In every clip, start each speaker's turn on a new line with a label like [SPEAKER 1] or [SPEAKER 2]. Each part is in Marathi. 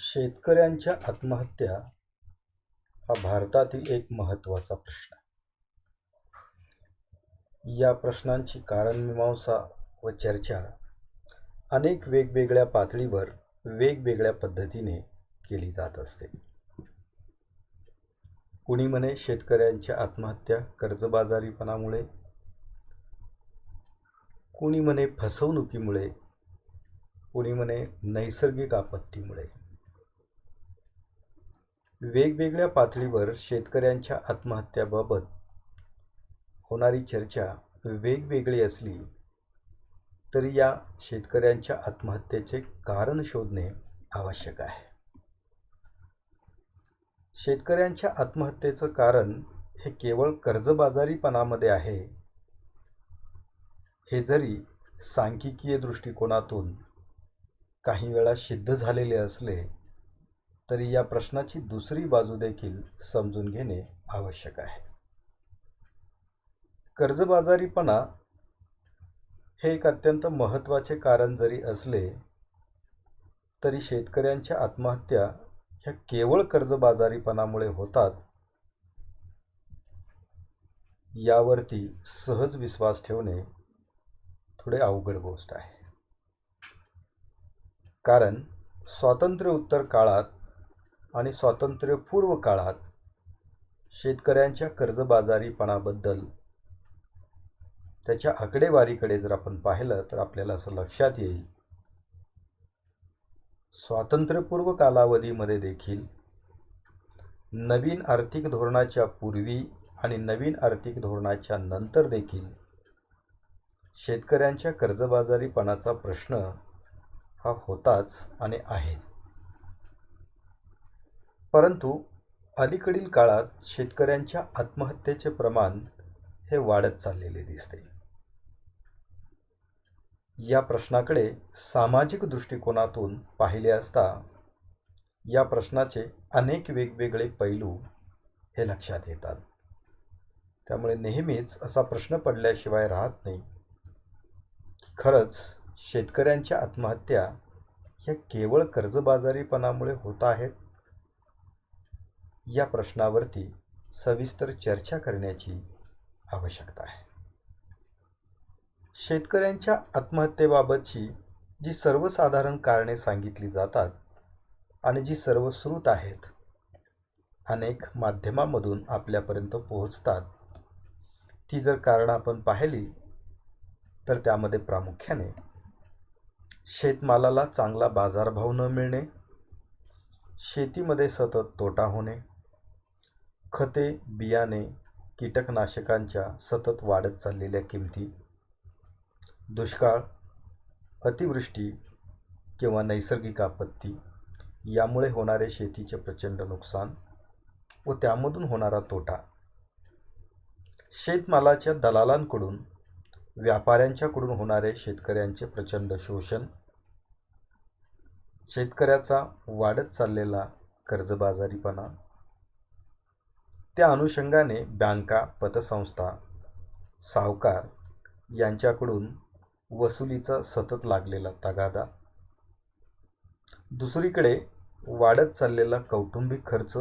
[SPEAKER 1] शेतकऱ्यांच्या आत्महत्या हा भारतातील एक महत्त्वाचा प्रश्न आहे. या प्रश्नांची कारणमीमांसा व चर्चा अनेक वेगवेगळ्या पातळीवर वेगवेगळ्या पद्धतीने केली जात असते. कुणी म्हणे शेतकऱ्यांच्या आत्महत्या कर्जबाजारीपणामुळे? कुणी म्हणे फसवणुकीमुळे? कुणी म्हणे नैसर्गिक आपत्तीमुळे? वेगवेगळ्या पातळीवर शेतकऱ्यांच्या आत्महत्याबाबत होणारी चर्चा वेगवेगळी असली तरी या शेतकऱ्यांच्या आत्महत्येचे कारण शोधणे आवश्यक आहे. शेतकऱ्यांच्या आत्महत्येचं कारण हे केवळ कर्जबाजारीपणामध्ये आहे. हे जरी सांख्यिकीय दृष्टिकोनातून काही वेळा सिद्ध झालेले असले तरी या प्रश्नाची दुसरी बाजू देखील समजून घेणे आवश्यक आहे. कर्जबाजारीपणा हे एक अत्यंत महत्त्वाचे कारण जरी असले तरी शेतकऱ्यांच्या आत्महत्या ह्या केवळ कर्जबाजारीपणामुळे होतात यावरती सहज विश्वास ठेवणे थोडे अवघड गोष्ट आहे. कारण स्वातंत्र्योत्तर काळात आणि स्वातंत्र्यपूर्व काळात शेतकऱ्यांच्या कर्जबाजारीपणाबद्दल त्याच्या आकडेवारीकडे जर आपण पाहिलं तर आपल्याला असं लक्षात येईल. स्वातंत्र्यपूर्व कालावधीमध्ये देखील नवीन आर्थिक धोरणाच्या पूर्वी आणि नवीन आर्थिक धोरणाच्या नंतर देखील शेतकऱ्यांच्या कर्जबाजारीपणाचा प्रश्न हा होताच आणि आहेच. परंतु अलीकडील काळात शेतकऱ्यांच्या आत्महत्येचे प्रमाण हे वाढत चाललेले दिसते. या प्रश्नाकडे सामाजिक दृष्टिकोनातून पाहिले असता या प्रश्नाचे अनेक वेगवेगळे पैलू हे लक्षात येतात. त्यामुळे नेहमीच असा प्रश्न पडल्याशिवाय राहत नाही खरंच शेतकऱ्यांच्या आत्महत्या ह्या केवळ कर्जबाजारीपणामुळे होत आहेत या प्रश्नावरती सविस्तर चर्चा करण्याची आवश्यकता आहे. शेतकऱ्यांच्या आत्महत्येबाबतची जी सर्वसाधारण कारणे सांगितली जातात आणि जी सर्वश्रुत आहेत अनेक माध्यमांमधून आपल्यापर्यंत पोहोचतात. ती जर कारणं आपण पाहिली तर त्यामध्ये प्रामुख्याने शेतमालाला चांगला बाजारभाव न मिळणे शेतीमध्ये सतत तोटा होणे खते बियाणे कीटकनाशकांच्या सतत वाढत चाललेल्या किमती दुष्काळ अतिवृष्टी किंवा नैसर्गिक आपत्ती यामुळे होणारे शेतीचे प्रचंड नुकसान व त्यामधून होणारा तोटा. शेतमालाच्या दलालांकडून व्यापाऱ्यांच्याकडून होणारे शेतकऱ्यांचे प्रचंड शोषण शेतकऱ्याचा वाढत चाललेला कर्जबाजारीपणा त्या अनुषंगाने बँका पतसंस्था सावकार यांच्याकडून वसुलीचा सतत लागलेला तगादा दुसरीकडे वाढत चाललेला कौटुंबिक खर्च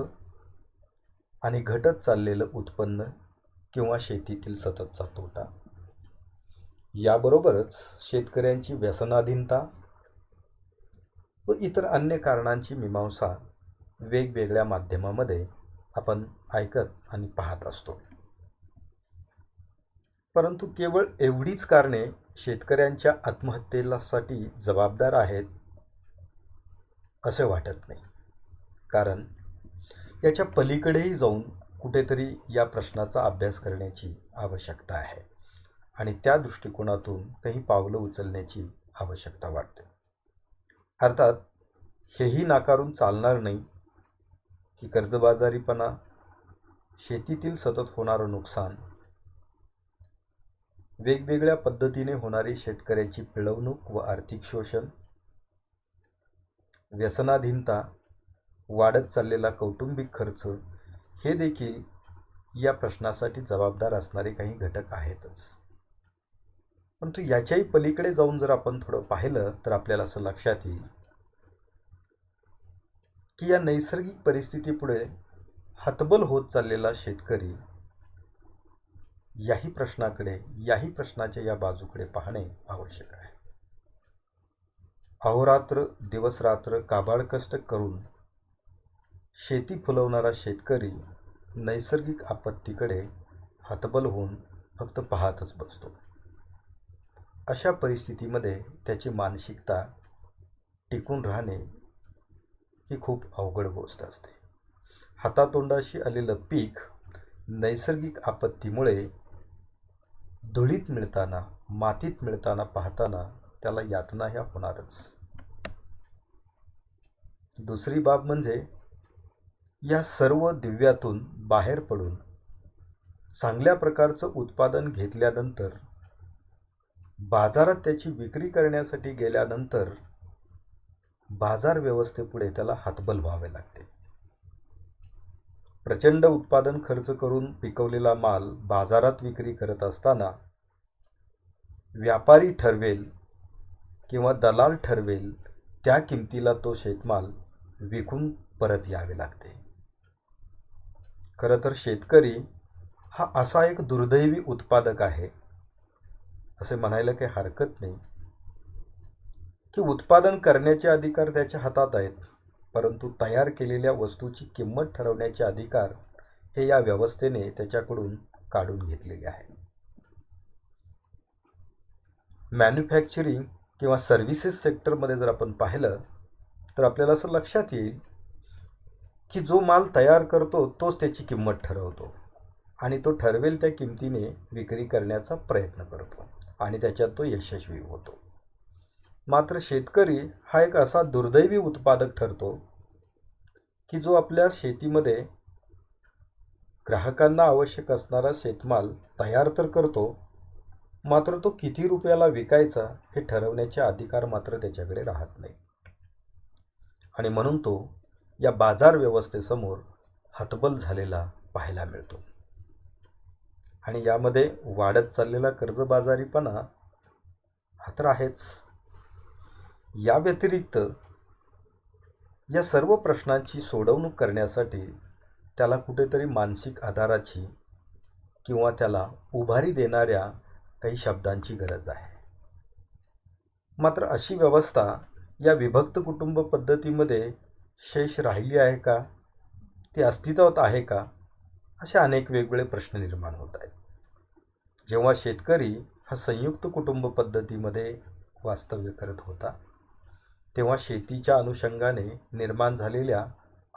[SPEAKER 1] आणि घटत चाललेलं उत्पन्न किंवा शेतीतील सततचा तोटा. याबरोबरच शेतकऱ्यांची व्यसनाधीनता व इतर अन्य कारणांची मीमांसा वेगवेगळ्या माध्यमामध्ये आपण ऐकत आणि पाहत असतो. परंतु केवळ एवढीच कारणे शेतकऱ्यांच्या आत्महत्येसाठी जबाबदार आहेत असे वाटत नाही. कारण याच्या पलीकडेही जाऊन कुठेतरी या प्रश्नाचा अभ्यास करण्याची आवश्यकता आहे आणि त्या दृष्टिकोनातून काही पावलं उचलण्याची आवश्यकता वाटते. अर्थात हेही नाकारून चालणार नाही की कर्जबाजारीपणा शेतीतील सतत होणारं नुकसान. वेगवेगळ्या पद्धतीने होणारी शेतकऱ्याची पिळवणूक व आर्थिक शोषण. व्यसनाधीनता वाढत चाललेला कौटुंबिक खर्च हे देखील या प्रश्नासाठी जबाबदार असणारे काही घटक आहेतच. परंतु याच्याही पलीकडे जाऊन जर आपण थोडं पाहिलं तर आपल्याला असं लक्षात येईल की या नैसर्गिक परिस्थितीपुढे हतबल होत चाललेला शेतकरी याही प्रश्नाकडे याही प्रश्नाच्या या बाजूकडे पाहणे आवश्यक आहे. अहोरात्र दिवसरात्र काबाड कष्ट करून शेती फुलवणारा शेतकरी नैसर्गिक आपत्तीकडे हतबल होऊन फक्त पाहतच बसतो. अशा परिस्थितीमध्ये त्याची मानसिकता टिकून राहणे ही खूप अवघड गोष्ट असते. हातातोंडाशी आलेलं पीक नैसर्गिक आपत्तीमुळे धुळीत मिळताना मातीत मिळताना पाहताना त्याला यातना ह्या होणारच. दुसरी बाब म्हणजे या सर्व दिव्यातून बाहेर पडून चांगल्या प्रकारचं उत्पादन घेतल्यानंतर बाजारात त्याची विक्री करण्यासाठी गेल्यानंतर बाजार व्यवस्थेपुढे त्याला हातबल व्हावे लागते. प्रचंड उत्पादन खर्च करून पिकवलेला माल बाजारात विक्री करत असताना व्यापारी ठरवेल किंवा दलाल ठरवेल त्या किमतीला तो शेतमाल विकून परत यावे लागते. खरं तर शेतकरी हा असा एक दुर्दैवी उत्पादक आहे असे म्हणायला काही हरकत नाही. की उत्पादन करण्याचे अधिकार त्याच्या हातात आहेत. परंतु तयार केलेल्या वस्तूची किंमत ठरवण्याचे अधिकार हे या व्यवस्थेने त्याच्याकडून काढून घेतलेले आहे. मॅन्युफॅक्चरिंग किंवा सर्व्हिसेस सेक्टरमध्ये जर आपण पाहिलं तर आपल्याला असं लक्षात येईल की जो माल तयार करतो तोच त्याची किंमत ठरवतो आणि तो ठरवेल त्या किमतीने विक्री करण्याचा प्रयत्न करतो आणि त्याच्यात तो यशस्वी होतो. मात्र शेतकरी हा एक असा दुर्दैवी उत्पादक ठरतो की जो आपल्या शेतीमध्ये ग्राहकांना आवश्यक असणारा शेतमाल तयार तर करतो मात्र तो किती रुपयाला विकायचा हे ठरवण्याचे अधिकार मात्र त्याच्याकडे राहत नाही. आणि म्हणून तो या बाजार व्यवस्थेसमोर हतबल झालेला पाहायला मिळतो. आणि यामध्ये वाढत चाललेला कर्जबाजारीपणा हा तर आहेच. या व्यतिरिक्त या सर्व प्रश्नांची सोडवणूक करण्यासाठी त्याला कुठेतरी मानसिक आधाराची किंवा त्याला उभारी देणाऱ्या काही शब्दांची गरज आहे. मात्र अशी व्यवस्था या विभक्त कुटुंब पद्धतीमध्ये शेष राहिली आहे का? ती अस्तित्वात आहे का? असे अनेक वेगवेगळे प्रश्न निर्माण होत आहेत. जेव्हा शेतकरी हा संयुक्त कुटुंब पद्धतीमध्ये वास्तव्य करत होता तेव्हा शेतीच्या अनुषंगाने निर्माण झालेल्या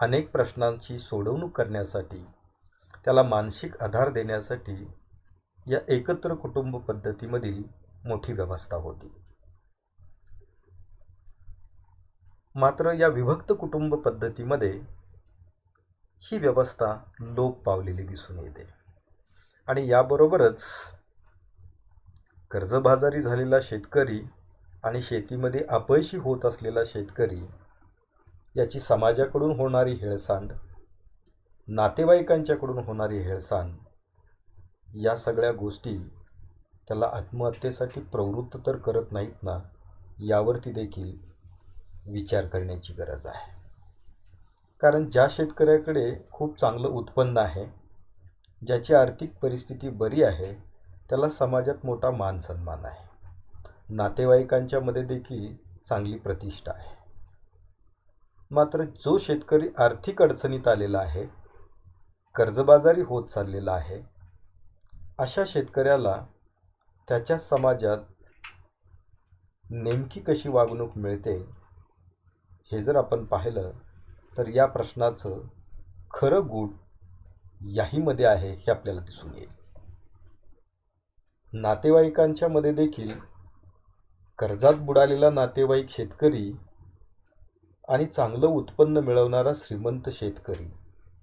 [SPEAKER 1] अनेक प्रश्नांची सोडवणूक करण्यासाठी त्याला मानसिक आधार देण्यासाठी या एकत्र कुटुंब पद्धतीमधील मोठी व्यवस्था होती. मात्र या विभक्त कुटुंब पद्धतीमध्ये ही व्यवस्था लोप पावलेली दिसून येते. आणि याबरोबरच कर्जबाजारी झालेला शेतकरी आणि शेतीमध्ये अपयशी होत असलेला शेतकरी याची समाजाकडून होणारी हेळसांड नातेवाईकांच्याकडून होणारी हेळसांड या सगळ्या गोष्टी त्याला आत्महत्येसाठी प्रवृत्त तर करत नाहीत ना यावरती देखील विचार करण्याची गरज आहे. कारण ज्या शेतकऱ्याकडे खूप चांगलं उत्पन्न आहे ज्याची आर्थिक परिस्थिती बरी आहे त्याला समाजात मोठा मान सन्मान आहे. नातेवाईकांच्यामध्ये देखील चांगली प्रतिष्ठा आहे. मात्र जो शेतकरी आर्थिक अडचणीत आलेला आहे कर्जबाजारी होत चाललेला आहे अशा शेतकऱ्याला त्याच्या समाजात नेमकी कशी वागणूक मिळते हे जर आपण पाहिलं तर या प्रश्नाचं खरं गूढ याहीमध्ये आहे हे आपल्याला दिसून येईल. नातेवाईकांच्यामध्ये देखील कर्जात बुडालेला नातेवाईक शेतकरी आणि चांगलं उत्पन्न मिळवणारा श्रीमंत शेतकरी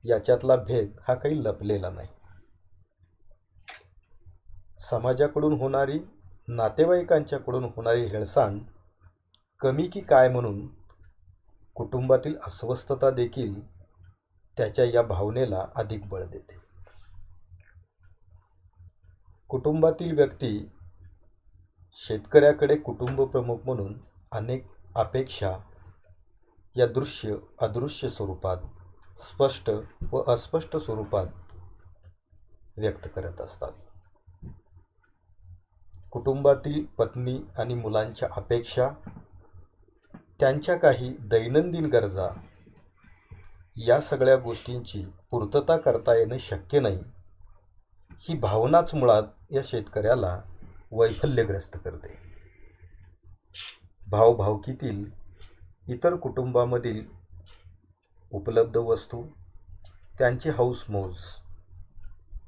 [SPEAKER 1] याच्यातला भेद हा काही लपलेला नाही. समाजाकडून होणारी नातेवाईकांच्याकडून होणारी हेळसांड कमी की काय म्हणून कुटुंबातील अस्वस्थता देखील त्याच्या या भावनेला अधिक बळ देते. कुटुंबातील व्यक्ती शेतकऱ्याकडे कुटुंब प्रमुख म्हणून अनेक अपेक्षा या दृश्य अदृश्य स्वरूपात स्पष्ट व अस्पष्ट स्वरूपात व्यक्त करत असतात. कुटुंबातील पत्नी आणि मुलांच्या अपेक्षा त्यांच्या काही दैनंदिन गरजा या सगळ्या गोष्टींची पूर्तता करता येणं शक्य नाही. ही भावनाच मुळात या शेतकऱ्याला वैफल्यग्रस्त करते. भावभावकीतील इतर कुटुंबामधील उपलब्ध वस्तू त्यांची हौसमौज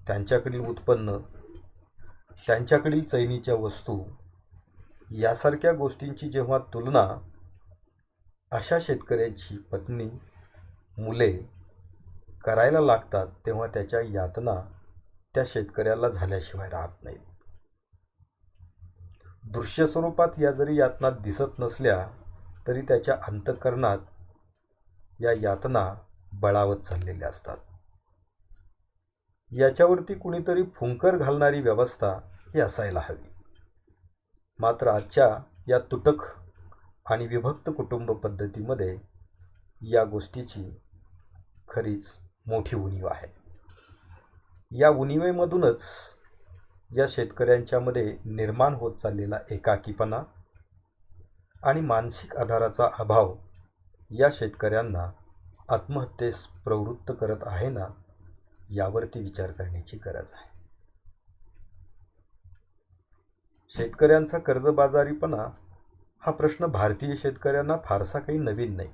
[SPEAKER 1] त्यांच्याकडील उत्पन्न त्यांच्याकडील चैनीच्या वस्तू यासारख्या गोष्टींची जेव्हा तुलना अशा शेतकऱ्याची पत्नी मुले करायला लागतात तेव्हा त्याच्या यातना त्या शेतकऱ्याला झाल्याशिवाय राहत नाहीत. दृश्य स्वरूपात या जरी यातना दिसत नसल्या तरी त्याच्या अंतःकरणात या यातना बळावत चाललेल्या असतात. याच्यावरती कुणीतरी फुंकर घालणारी व्यवस्था ही असायला हवी. मात्र आजच्या या तुटक आणि विभक्त कुटुंब पद्धतीमध्ये या गोष्टीची खरीच मोठी उणीव आहे. या उणीवेमधूनच या शेतकऱ्यांच्यामध्ये निर्माण होत चाललेला एकाकीपणा आणि मानसिक आधाराचा अभाव या शेतकऱ्यांना आत्महत्येस प्रवृत्त करत आहे ना यावरती विचार करण्याची गरज आहे. शेतकऱ्यांचा कर्जबाजारीपणा हा प्रश्न भारतीय शेतकऱ्यांना फारसा काही नवीन नाही.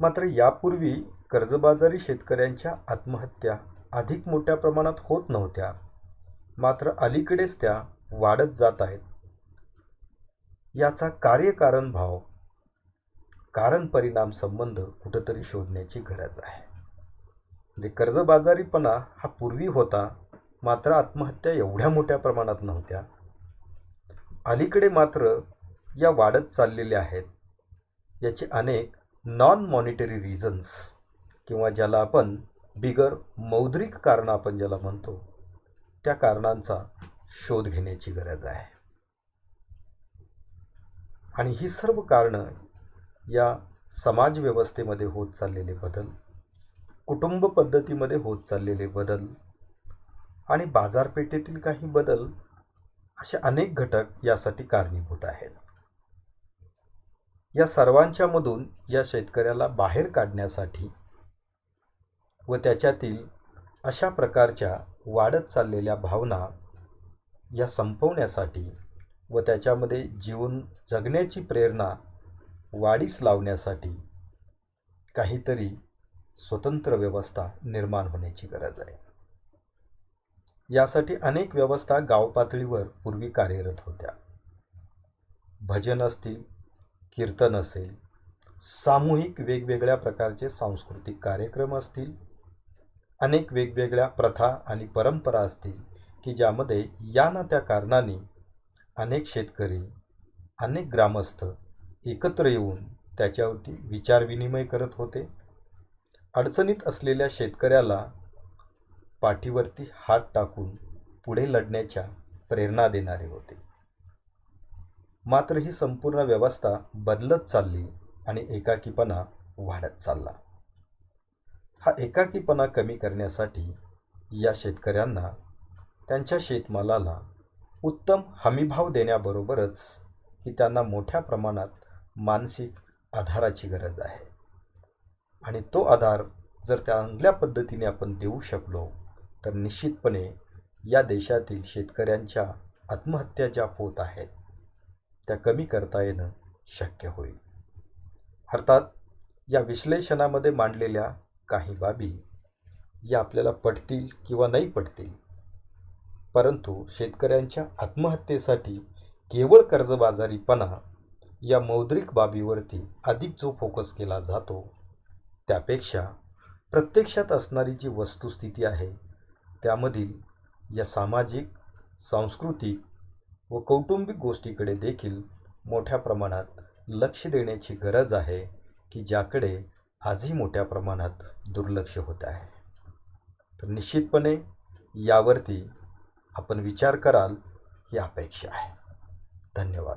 [SPEAKER 1] मात्र यापूर्वी कर्जबाजारी शेतकऱ्यांच्या आत्महत्या अधिक मोठ्या प्रमाणात होत नव्हत्या. मात्र अलीकडेच त्या वाढत जात आहेत. याचा कार्यकारण भाव कारण परिणाम संबंध कुठंतरी शोधण्याची गरज आहे. जे कर्जबाजारीपणा हा पूर्वी होता मात्र आत्महत्या एवढ्या मोठ्या प्रमाणात नव्हत्या. अलीकडे मात्र या वाढत चाललेल्या आहेत. याचे अनेक नॉन मॉनिटरी रिझन्स किंवा ज्याला आपण बिगर मौद्रिक कारणं आपण ज्याला म्हणतो त्या कारणांचा शोध घेण्याची गरज आहे. आणि ही सर्व कारणं या समाजव्यवस्थेमध्ये होत चाललेले बदल कुटुंब पद्धतीमध्ये होत चाललेले बदल आणि बाजारपेठेतील काही बदल असे अनेक घटक यासाठी कारणीभूत आहेत. या सर्वांच्या मधून या शेतकऱ्याला बाहेर काढण्यासाठी व त्याच्यातील अशा प्रकारच्या वाढत चाललेल्या भावना या संपवण्यासाठी व त्याच्यामध्ये जीवन जगण्याची प्रेरणा वाढीस लावण्यासाठी काहीतरी स्वतंत्र व्यवस्था निर्माण होण्याची गरज आहे. यासाठी अनेक व्यवस्था गाव पातळीवर पूर्वी कार्यरत होत्या. भजन असतील कीर्तन असेल सामूहिक वेगवेगळ्या प्रकारचे सांस्कृतिक कार्यक्रम असतील अनेक वेगवेगळ्या प्रथा आणि परंपरा असतील की ज्यामध्ये या ना त्या कारणाने अनेक शेतकरी अनेक ग्रामस्थ एकत्र येऊन त्याच्यावरती विचारविनिमय करत होते. अडचणीत असलेल्या शेतकऱ्याला पाठीवरती हात टाकून पुढे लढण्याच्या प्रेरणा देणारे होते. मात्र ही संपूर्ण व्यवस्था बदलत चालली आणि एकाकीपणा वाढत चालला. हा एकाकीपणा कमी करण्यासाठी या शेतकऱ्यांना त्यांच्या शेतमालाला उत्तम हमीभाव देण्याबरोबरच की त्यांना मोठ्या प्रमाणात मानसिक आधाराची गरज आहे. आणि तो आधार जर चांगल्या पद्धतीने आपण देऊ शकलो तर निश्चितपणे या देशातील शेतकऱ्यांच्या आत्महत्या ज्या होत आहेत त्या कमी करता येणं शक्य होईल. अर्थात या विश्लेषणामध्ये मांडलेल्या काही बाबी या आपल्याला पटतील किंवा नाही पटतील परंतु शेतकऱ्यांच्या आत्महत्येसाठी केवळ कर्जबाजारीपणा या मौद्रिक बाबीवरती अधिक जो फोकस केला जातो त्यापेक्षा प्रत्यक्षात असणारी जी वस्तुस्थिती आहे त्यामधील या सामाजिक सांस्कृतिक व कौटुंबिक गोष्टीकडे देखील मोठ्या प्रमाणात लक्ष देण्याची गरज आहे की ज्याकडे आजही मोठ्या प्रमाणात दुर्लक्ष होत आहे. तर निश्चितपणे यावरती आपण विचार कराल ही अपेक्षा आहे. धन्यवाद.